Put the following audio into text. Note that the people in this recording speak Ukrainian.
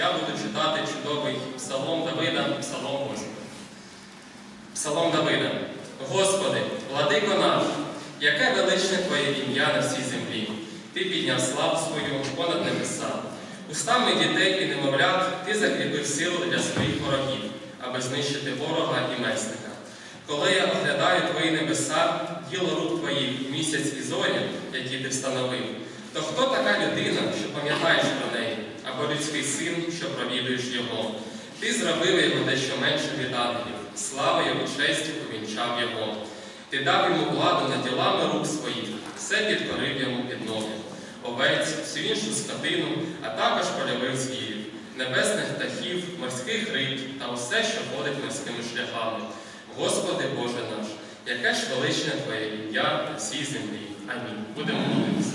чудовий псалом Давида, псалом Господа. Псалом Давида. Господи, владико наш, яке величне Твоє ім'я на всій землі. Ти підняв славу свою понад небеса. Устами дітей і немовлят ти закріпив силу для своїх ворогів, аби знищити ворога і месника. Коли я оглядаю твої небеса, діло рук твоїх, місяць і зорі, які ти встановив, то хто така неї, людський син, що провідуєш його? Ти зробив його дещо менше від ангелів, слава його честі увінчав його. Ти дав йому владу над ділами рук своїх, все підкорив йому під ноги. Овець, всю іншу скотину, а також польових звірів, небесних птахів, морських риб та усе, що ходить морськими шляхами. Господи Боже наш, яке ж величне Твоє ім'я на всій землі. Амінь. Будемо молитися.